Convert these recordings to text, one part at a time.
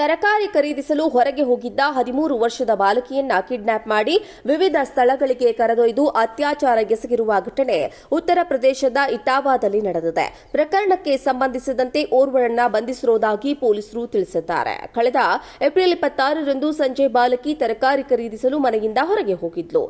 ತರಕಾರಿ ಖರೀದಿಸಲು ಹೊರಗೆ ಹೋಗಿದ್ದ ಹದಿಮೂರು ವರ್ಷದ ಬಾಲಕಿಯನ್ನ ಕಿಡ್ನಾಪ್ ಮಾಡಿ ವಿವಿಧ ಸ್ಥಳಗಳಿಗೆ ಕರೆದೊಯ್ದು ಅತ್ಯಾಚಾರ ಎಸಗಿರುವ ಘಟನೆ ಉತ್ತರ ಪ್ರದೇಶದ ಇಟಾವಾದಲ್ಲಿ ನಡೆದಿದೆ. ಪ್ರಕರಣಕ್ಕೆ ಸಂಬಂಧಿಸಿದಂತೆ ಓರ್ವರನ್ನ ಬಂಧಿಸಿರುವುದಾಗಿ ಪೊಲೀಸರು ತಿಳಿಸಿದ್ದಾರೆ. ಕಳೆದ ಏಪ್ರಿಲ್ ಇಪ್ಪತ್ತಾರರಂದು ಸಂಜೆ ಬಾಲಕಿ ತರಕಾರಿ ಖರೀದಿಸಲು ಮನೆಯಿಂದ ಹೊರಗೆ ಹೋಗಿದ್ಲು.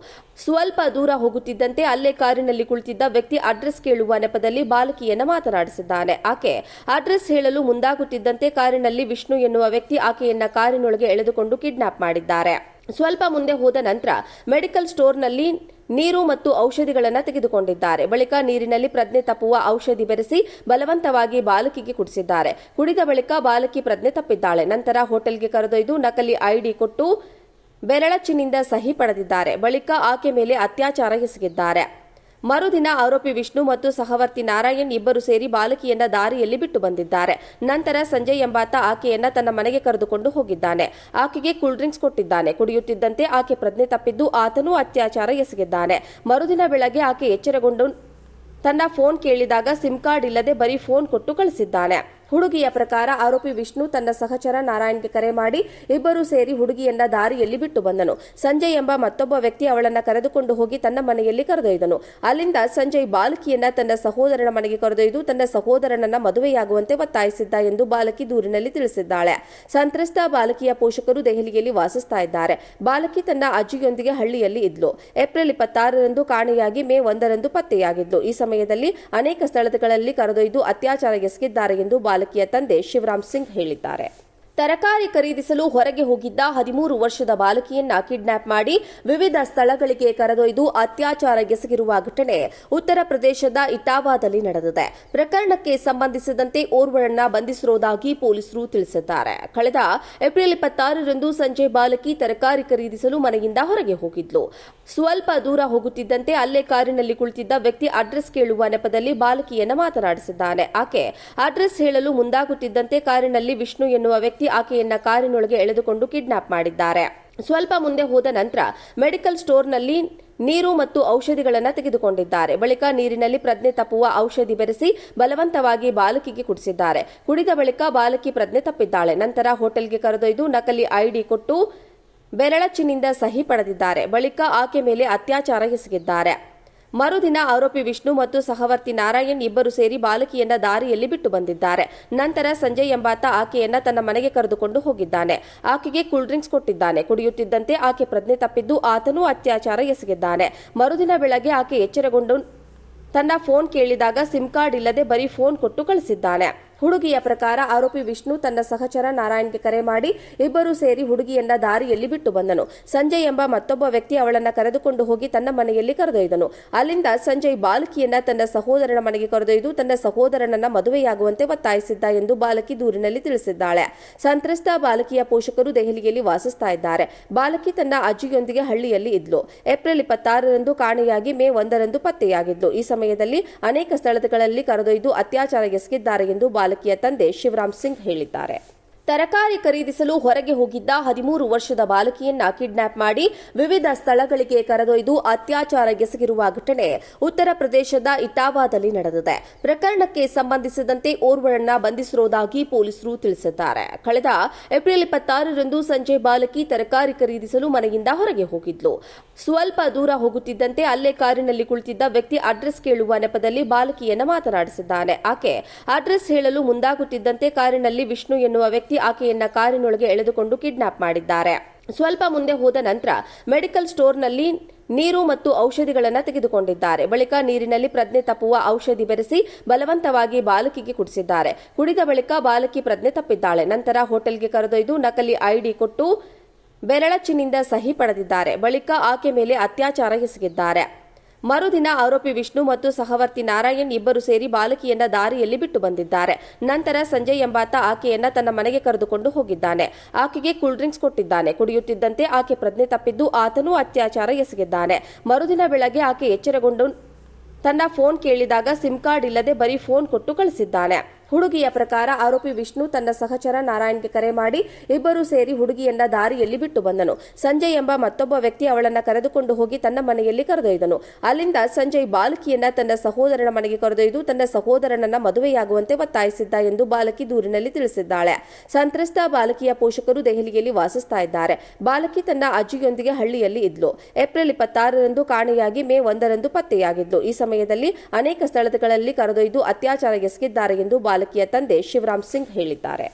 ಸ್ವಲ್ಪ ದೂರ ಹೋಗುತ್ತಿದ್ದಂತೆ ಅಲ್ಲೇ ಕಾರಿನಲ್ಲಿ ಕುಳಿತಿದ್ದ ವ್ಯಕ್ತಿ ಅಡ್ರೆಸ್ ಕೇಳುವ ನೆಪದಲ್ಲಿ ಬಾಲಕಿಯನ್ನು ಮಾತನಾಡಿಸಿದ್ದಾನೆ. ಆಕೆ ಅಡ್ರೆಸ್ ಹೇಳಲು ಮುಂದಾಗುತ್ತಿದ್ದಂತೆ ಕಾರಿನಲ್ಲಿ ವಿಷ್ಣು ಎನ್ನುವ ವ್ಯಕ್ತಿ ಆಕೆಯನ್ನ ಕಾರಿನೊಳಗೆ ಎಳೆದುಕೊಂಡು ಕಿಡ್ನಾಪ್ ಮಾಡಿದ್ದಾರೆ. ಸ್ವಲ್ಪ ಮುಂದೆ ಹೋದ ನಂತರ ಮೆಡಿಕಲ್ ಸ್ಟೋರ್ನಲ್ಲಿ ನೀರು ಮತ್ತು ಔಷಧಿಗಳನ್ನು ತೆಗೆದುಕೊಂಡಿದ್ದಾರೆ. ಬಳಿಕ ನೀರಿನಲ್ಲಿ ಪ್ರಜ್ಞೆ ತಪ್ಪುವ ಔಷಧಿ ಬೆರೆಸಿ ಬಲವಂತವಾಗಿ ಬಾಲಕಿಗೆ ಕುಡಿಸಿದ್ದಾರೆ. ಕುಡಿದ ಬಳಿಕ ಬಾಲಕಿ ಪ್ರಜ್ಞೆ ತಪ್ಪಿದ್ದಾಳೆ. ನಂತರ ಹೋಟೆಲ್ಗೆ ಕರೆದೊಯ್ದು ನಕಲಿ ಐಡಿ ಕೊಟ್ಟು ಬೆರಳಚ್ಚಿನಿಂದ ಸಹಿ ಪಡೆದಿದ್ದಾರೆ. ಬಳಿಕ ಆಕೆ ಮೇಲೆ ಅತ್ಯಾಚಾರ ಎಸಗಿದ್ದಾರೆ. ಮರುದಿನ ಆರೋಪಿ ವಿಷ್ಣು ಮತ್ತು ಸಹವರ್ತಿ ನಾರಾಯಣ್ ಇಬ್ಬರು ಸೇರಿ ಬಾಲಕಿಯನ್ನ ದಾರಿಯಲ್ಲಿ ಬಿಟ್ಟು ಬಂದಿದ್ದಾರೆ. ನಂತರ ಸಂಜಯ್ ಎಂಬಾತ ಆಕೆಯನ್ನ ತನ್ನ ಮನೆಗೆ ಕರೆದುಕೊಂಡು ಹೋಗಿದ್ದಾನೆ. ಆಕೆಗೆ ಕೂಲ್ ಡ್ರಿಂಕ್ಸ್ ಕೊಟ್ಟಿದ್ದಾನೆ. ಕುಡಿಯುತ್ತಿದ್ದಂತೆ ಆಕೆ ಪ್ರಜ್ಞೆ ತಪ್ಪಿದ್ದು ಆತನೂ ಅತ್ಯಾಚಾರ ಎಸಗಿದ್ದಾನೆ. ಮರುದಿನ ಬೆಳಗ್ಗೆ ಆಕೆ ಎಚ್ಚರಗೊಂಡು ತನ್ನ ಫೋನ್ ಕೇಳಿದಾಗ ಸಿಮ್ ಕಾರ್ಡ್ ಇಲ್ಲದೆ ಬರೀ ಫೋನ್ ಕೊಟ್ಟು ಕಳಿಸಿದ್ದಾನೆ. ಹುಡುಗಿಯ ಪ್ರಕಾರ ಆರೋಪಿ ವಿಷ್ಣು ತನ್ನ ಸಹಚರ ನಾರಾಯಣ್ಗೆ ಕರೆ ಮಾಡಿ ಇಬ್ಬರು ಸೇರಿ ಹುಡುಗಿಯನ್ನ ದಾರಿಯಲ್ಲಿ ಬಿಟ್ಟು ಬಂದನು. ಸಂಜಯ್ ಎಂಬ ಮತ್ತೊಬ್ಬ ವ್ಯಕ್ತಿ ಅವಳನ್ನ ಕರೆದುಕೊಂಡು ಹೋಗಿ ತನ್ನ ಮನೆಯಲ್ಲಿ ಕರೆದೊಯ್ದನು. ಅಲ್ಲಿಂದ ಸಂಜಯ್ ಬಾಲಕಿಯನ್ನ ತನ್ನ ಸಹೋದರನ ಮನೆಗೆ ಕರೆದೊಯ್ದು ತನ್ನ ಸಹೋದರನನ್ನ ಮದುವೆಯಾಗುವಂತೆ ಒತ್ತಾಯಿಸಿದ್ದ ಎಂದು ಬಾಲಕಿ ದೂರಿನಲ್ಲಿ ತಿಳಿಸಿದ್ದಾಳೆ. ಸಂತ್ರಸ್ತ ಬಾಲಕಿಯ ಪೋಷಕರು ದೆಹಲಿಯಲ್ಲಿ ವಾಸಿಸ್ತಾ ಇದ್ದಾರೆ. ಬಾಲಕಿ ತನ್ನ ಅಜ್ಜಿಯೊಂದಿಗೆ ಹಳ್ಳಿಯಲ್ಲಿ ಇದ್ಲು. ಏಪ್ರಿಲ್ ಇಪ್ಪತ್ತಾರರಂದು ಕಾಣೆಯಾಗಿ ಮೇ ಒಂದರಂದು ಪತ್ತೆಯಾಗಿದ್ಲು. ಈ ಸಮಯದಲ್ಲಿ ಅನೇಕ ಸ್ಥಳಗಳಲ್ಲಿ ಕರೆದೊಯ್ದು ಅತ್ಯಾಚಾರ ಎಸಗಿದ್ದಾರೆ ಎಂದು ಬಾಲಕಿಯ ತಂದೆ ಶಿವರಾಮ್ ಸಿಂಗ್ ಹೇಳಿದ್ದಾರೆ. ತರಕಾರಿ ಖರೀದಿಸಲು ಹೊರಗೆ ಹೋಗಿದ್ದ ಹದಿಮೂರು ವರ್ಷದ ಬಾಲಕಿಯನ್ನ ಕಿಡ್ನಾಪ್ ಮಾಡಿ ವಿವಿಧ ಸ್ಥಳಗಳಿಗೆ ಕರೆದೊಯ್ದು ಅತ್ಯಾಚಾರ ಎಸಗಿರುವ ಘಟನೆ ಉತ್ತರ ಪ್ರದೇಶದ ಇಟಾವಾದಲ್ಲಿ ನಡೆದಿದೆ. ಪ್ರಕರಣಕ್ಕೆ ಸಂಬಂಧಿಸಿದಂತೆ ಓರ್ವರನ್ನ ಬಂಧಿಸಿರುವುದಾಗಿ ಪೊಲೀಸರು ತಿಳಿಸಿದ್ದಾರೆ. ಕಳೆದ ಏಪ್ರಿಲ್ ಇಪ್ಪತ್ತಾರರಂದು ಸಂಜೆ ಬಾಲಕಿ ತರಕಾರಿ ಖರೀದಿಸಲು ಮನೆಯಿಂದ ಹೊರಗೆ ಹೋಗಿದ್ಲು. ಸ್ವಲ್ಪ ದೂರ ಹೋಗುತ್ತಿದ್ದಂತೆ ಅಲ್ಲೇ ಕಾರಿನಲ್ಲಿ ಕುಳಿತಿದ್ದ ವ್ಯಕ್ತಿ ಅಡ್ರೆಸ್ ಕೇಳುವ ನೆಪದಲ್ಲಿ ಬಾಲಕಿಯನ್ನು ಮಾತನಾಡಿಸಿದ್ದಾನೆ. ಆಕೆ ಅಡ್ರೆಸ್ ಹೇಳಲು ಮುಂದಾಗುತ್ತಿದ್ದಂತೆ ಕಾರಿನಲ್ಲಿ ವಿಷ್ಣು ಎನ್ನುವ ವ್ಯಕ್ತಿ ಆಕೆಯನ್ನ ಕಾರಿನೊಳಗೆ ಎಳೆದುಕೊಂಡು ಕಿಡ್ನಾಪ್ ಮಾಡಿದ್ದಾರೆ. ಸ್ವಲ್ಪ ಮುಂದೆ ಹೋದ ನಂತರ ಮೆಡಿಕಲ್ ಸ್ಟೋರ್ನಲ್ಲಿ ನೀರು ಮತ್ತು ಔಷಧಿಗಳನ್ನು ತೆಗೆದುಕೊಂಡಿದ್ದಾರೆ. ಬಳಿಕ ನೀರಿನಲ್ಲಿ ಪ್ರಜ್ಞೆ ತಪ್ಪುವ ಔಷಧಿ ಬೆರೆಸಿ ಬಲವಂತವಾಗಿ ಬಾಲಕಿಗೆ ಕುಡಿಸಿದ್ದಾರೆ. ಕುಡಿದ ಬಳಿಕ ಬಾಲಕಿ ಪ್ರಜ್ಞೆ ತಪ್ಪಿದ್ದಾಳೆ. ನಂತರ ಹೋಟೆಲ್ಗೆ ಕರೆದೊಯ್ದು ನಕಲಿ ಐಡಿ ಕೊಟ್ಟು ಬೆರಳಚ್ಚಿನಿಂದ ಸಹಿ ಪಡೆದಿದ್ದಾರೆ. ಬಳಿಕ ಆಕೆ ಮೇಲೆ ಅತ್ಯಾಚಾರ ಎಸಗಿದ್ದಾರೆ. ಮರುದಿನ ಆರೋಪಿ ವಿಷ್ಣು ಮತ್ತು ಸಹವರ್ತಿ ನಾರಾಯಣ್ ಇಬ್ಬರು ಸೇರಿ ಬಾಲಕಿಯನ್ನ ದಾರಿಯಲ್ಲಿ ಬಿಟ್ಟು ಬಂದಿದ್ದಾರೆ. ನಂತರ ಸಂಜಯ್ ಎಂಬಾತ ಆಕೆಯನ್ನ ತನ್ನ ಮನೆಗೆ ಕರೆದುಕೊಂಡು ಹೋಗಿದ್ದಾನೆ. ಆಕೆಗೆ ಕೂಲ್ ಡ್ರಿಂಕ್ಸ್ ಕೊಟ್ಟಿದ್ದಾನೆ. ಕುಡಿಯುತ್ತಿದ್ದಂತೆ ಆಕೆ ಪ್ರಜ್ಞೆ ತಪ್ಪಿದ್ದು ಆತನೂ ಅತ್ಯಾಚಾರ ಎಸಗಿದ್ದಾನೆ. ಮರುದಿನ ಬೆಳಗ್ಗೆ ಆಕೆ ಎಚ್ಚರಗೊಂಡು ತನ್ನ ಫೋನ್ ಕೇಳಿದಾಗ ಸಿಮ್ ಕಾರ್ಡ್ ಇಲ್ಲದೆ ಬರೀ ಫೋನ್ ಕೊಟ್ಟು ಕಳಿಸಿದ್ದಾನೆ. ಹುಡುಗಿಯ ಪ್ರಕಾರ ಆರೋಪಿ ವಿಷ್ಣು ತನ್ನ ಸಹಚರ ನಾರಾಯಣ್ಗೆ ಕರೆ ಮಾಡಿ ಇಬ್ಬರು ಸೇರಿ ಹುಡುಗಿಯನ್ನ ದಾರಿಯಲ್ಲಿ ಬಿಟ್ಟು ಬಂದನು. ಸಂಜಯ್ ಎಂಬ ಮತ್ತೊಬ್ಬ ವ್ಯಕ್ತಿ ಅವಳನ್ನ ಕರೆದುಕೊಂಡು ಹೋಗಿ ತನ್ನ ಮನೆಯಲ್ಲಿ ಕರೆದೊಯ್ದನು. ಅಲ್ಲಿಂದ ಸಂಜಯ್ ಬಾಲಕಿಯನ್ನ ತನ್ನ ಸಹೋದರನ ಮನೆಗೆ ಕರೆದೊಯ್ದು ತನ್ನ ಸಹೋದರನನ್ನ ಮದುವೆಯಾಗುವಂತೆ ಒತ್ತಾಯಿಸಿದ್ದ ಎಂದು ಬಾಲಕಿ ದೂರಿನಲ್ಲಿ ತಿಳಿಸಿದ್ದಾಳೆ. ಸಂತ್ರಸ್ತ ಬಾಲಕಿಯ ಪೋಷಕರು ದೆಹಲಿಯಲ್ಲಿ ವಾಸಿಸ್ತಾ ಇದ್ದಾರೆ. ಬಾಲಕಿ ತನ್ನ ಅಜ್ಜಿಯೊಂದಿಗೆ ಹಳ್ಳಿಯಲ್ಲಿ ಇದ್ಲು. ಏಪ್ರಿಲ್ ಇಪ್ಪತ್ತಾರರಂದು ಕಾಣೆಯಾಗಿ ಮೇ ಒಂದರಂದು ಪತ್ತೆಯಾಗಿದ್ಲು. ಈ ಸಮಯದಲ್ಲಿ ಅನೇಕ ಸ್ಥಳಗಳಲ್ಲಿ ಕರೆದೊಯ್ದು ಅತ್ಯಾಚಾರ ಎಸಗಿದ್ದಾರೆ ಎಂದು ಬಾಲಕಿಯ ತಂದೆ ಶಿವರಾಮ್ ಸಿಂಗ್ ಹೇಳಿದ್ದಾರೆ. ತರಕಾರಿ ಖರೀದಿಸಲು ಹೊರಗೆ ಹೋಗಿದ್ದ ಹದಿಮೂರು ವರ್ಷದ ಬಾಲಕಿಯನ್ನ ಕಿಡ್ನಾಪ್ ಮಾಡಿ ವಿವಿಧ ಸ್ಥಳಗಳಿಗೆ ಕರೆದೊಯ್ದು ಅತ್ಯಾಚಾರ ಎಸಗಿರುವ ಘಟನೆ ಉತ್ತರ ಪ್ರದೇಶದ ಇಟಾವಾದಲ್ಲಿ ನಡೆದಿದೆ. ಪ್ರಕರಣಕ್ಕೆ ಸಂಬಂಧಿಸಿದಂತೆ ಓರ್ವರನ್ನ ಬಂಧಿಸಿರುವುದಾಗಿ ಪೊಲೀಸರು ತಿಳಿಸಿದ್ದಾರೆ. ಕಳೆದ ಏಪ್ರಿಲ್ ಇಪ್ಪತ್ತಾರರಂದು ಸಂಜೆ ಬಾಲಕಿ ತರಕಾರಿ ಖರೀದಿಸಲು ಮನೆಯಿಂದ ಹೊರಗೆ ಹೋಗಿದ್ಲು. ಸ್ವಲ್ಪ ದೂರ ಹೋಗುತ್ತಿದ್ದಂತೆ ಅಲ್ಲೇ ಕಾರಿನಲ್ಲಿ ಕುಳಿತಿದ್ದ ವ್ಯಕ್ತಿ ಅಡ್ರೆಸ್ ಕೇಳುವ ನೆಪದಲ್ಲಿ ಬಾಲಕಿಯನ್ನು ಮಾತನಾಡಿಸಿದ್ದಾನೆ. ಆಕೆ ಅಡ್ರೆಸ್ ಹೇಳಲು ಮುಂದಾಗುತ್ತಿದ್ದಂತೆ ಕಾರಿನಲ್ಲಿ ವಿಷ್ಣು ಎನ್ನುವ ವ್ಯಕ್ತಿ ಆಕೆಯನ್ನ ಕಾರಿನೊಳಗೆ ಎಳೆದುಕೊಂಡು ಕಿಡ್ನಾಪ್ ಮಾಡಿದ್ದಾರೆ. ಸ್ವಲ್ಪ ಮುಂದೆ ಹೋದ ನಂತರ ಮೆಡಿಕಲ್ ಸ್ಟೋರ್ನಲ್ಲಿ ನೀರು ಮತ್ತು ಔಷಧಿಗಳನ್ನು ತೆಗೆದುಕೊಂಡಿದ್ದಾರೆ. ಬಳಿಕ ನೀರಿನಲ್ಲಿ ಪ್ರಜ್ಞೆ ತಪ್ಪುವ ಔಷಧಿ ಬೆರೆಸಿ ಬಲವಂತವಾಗಿ ಬಾಲಕಿಗೆ ಕುಡಿಸಿದ್ದಾರೆ. ಕುಡಿದ ಬಳಿಕ ಬಾಲಕಿ ಪ್ರಜ್ಞೆ ತಪ್ಪಿದ್ದಾಳೆ. ನಂತರ ಹೋಟೆಲ್ಗೆ ಕರೆದೊಯ್ದು ನಕಲಿ ಐಡಿ ಕೊಟ್ಟು ಬೆರಳಚ್ಚಿನಿಂದ ಸಹಿ ಪಡೆದಿದ್ದಾರೆ. ಬಳಿಕ ಆಕೆ ಮೇಲೆ ಅತ್ಯಾಚಾರ ಎಸಗಿದ್ದಾರೆ. ಮರುದಿನ ಆರೋಪಿ ವಿಷ್ಣು ಮತ್ತು ಸಹವರ್ತಿ ನಾರಾಯಣ್ ಇಬ್ಬರು ಸೇರಿ ಬಾಲಕಿಯನ್ನ ದಾರಿಯಲ್ಲಿ ಬಿಟ್ಟು ಬಂದಿದ್ದಾರೆ. ನಂತರ ಸಂಜಯ್ ಎಂಬಾತ ಆಕೆಯನ್ನ ತನ್ನ ಮನೆಗೆ ಕರೆದುಕೊಂಡು ಹೋಗಿದ್ದಾನೆ. ಆಕೆಗೆ ಕೂಲ್ ಡ್ರಿಂಕ್ಸ್ ಕೊಟ್ಟಿದ್ದಾನೆ. ಕುಡಿಯುತ್ತಿದ್ದಂತೆ ಆಕೆ ಪ್ರಜ್ಞೆ ತಪ್ಪಿದ್ದು ಆತನೂ ಅತ್ಯಾಚಾರ ಎಸಗಿದ್ದಾನೆ. ಮರುದಿನ ಬೆಳಗ್ಗೆ ಆಕೆ ಎಚ್ಚರಗೊಂಡು ತನ್ನ ಫೋನ್ ಕೇಳಿದಾಗ ಸಿಮ್ ಕಾರ್ಡ್ ಇಲ್ಲದೆ ಬರೀ ಫೋನ್ ಕೊಟ್ಟು ಕಳಿಸಿದ್ದಾನೆ. ಹುಡುಗಿಯ ಪ್ರಕಾರ ಆರೋಪಿ ವಿಷ್ಣು ತನ್ನ ಸಹಚರ ನಾರಾಯಣ್ಗೆ ಕರೆ ಮಾಡಿ ಇಬ್ಬರು ಸೇರಿ ಹುಡುಗಿಯನ್ನ ದಾರಿಯಲ್ಲಿ ಬಿಟ್ಟು ಬಂದನು. ಸಂಜಯ್ ಎಂಬ ಮತ್ತೊಬ್ಬ ವ್ಯಕ್ತಿ ಅವಳನ್ನ ಕರೆದುಕೊಂಡು ಹೋಗಿ ತನ್ನ ಮನೆಯಲ್ಲಿ ಕರೆದೊಯ್ದನು. ಅಲ್ಲಿಂದ ಸಂಜಯ್ ಬಾಲಕಿಯನ್ನ ತನ್ನ ಸಹೋದರನ ಮನೆಗೆ ಕರೆದೊಯ್ದು ತನ್ನ ಸಹೋದರನನ್ನ ಮದುವೆಯಾಗುವಂತೆ ಒತ್ತಾಯಿಸಿದ್ದ ಎಂದು ಬಾಲಕಿ ದೂರಿನಲ್ಲಿ ತಿಳಿಸಿದ್ದಾಳೆ. ಸಂತ್ರಸ್ತ ಬಾಲಕಿಯ ಪೋಷಕರು ದೆಹಲಿಯಲ್ಲಿ ವಾಸಿಸ್ತಾ ಇದ್ದಾರೆ. ಬಾಲಕಿ ತನ್ನ ಅಜ್ಜಿಯೊಂದಿಗೆ ಹಳ್ಳಿಯಲ್ಲಿ ಇದ್ಲು. ಏಪ್ರಿಲ್ ಇಪ್ಪತ್ತಾರರಂದು ಕಾಣೆಯಾಗಿ ಮೇ ಒಂದರಂದು ಪತ್ತೆಯಾಗಿದ್ಲು. ಈ ಸಮಯದಲ್ಲಿ ಅನೇಕ ಸ್ಥಳಗಳಲ್ಲಿ ಕರೆದೊಯ್ದು ಅತ್ಯಾಚಾರ ಎಸಗಿದ್ದಾರೆ ಎಂದು ಬಾಲಕಿಯ ತಂದೆ ಶಿವರಾಮ್ ಸಿಂಗ್ ಹೇಳಿದ್ದಾರೆ.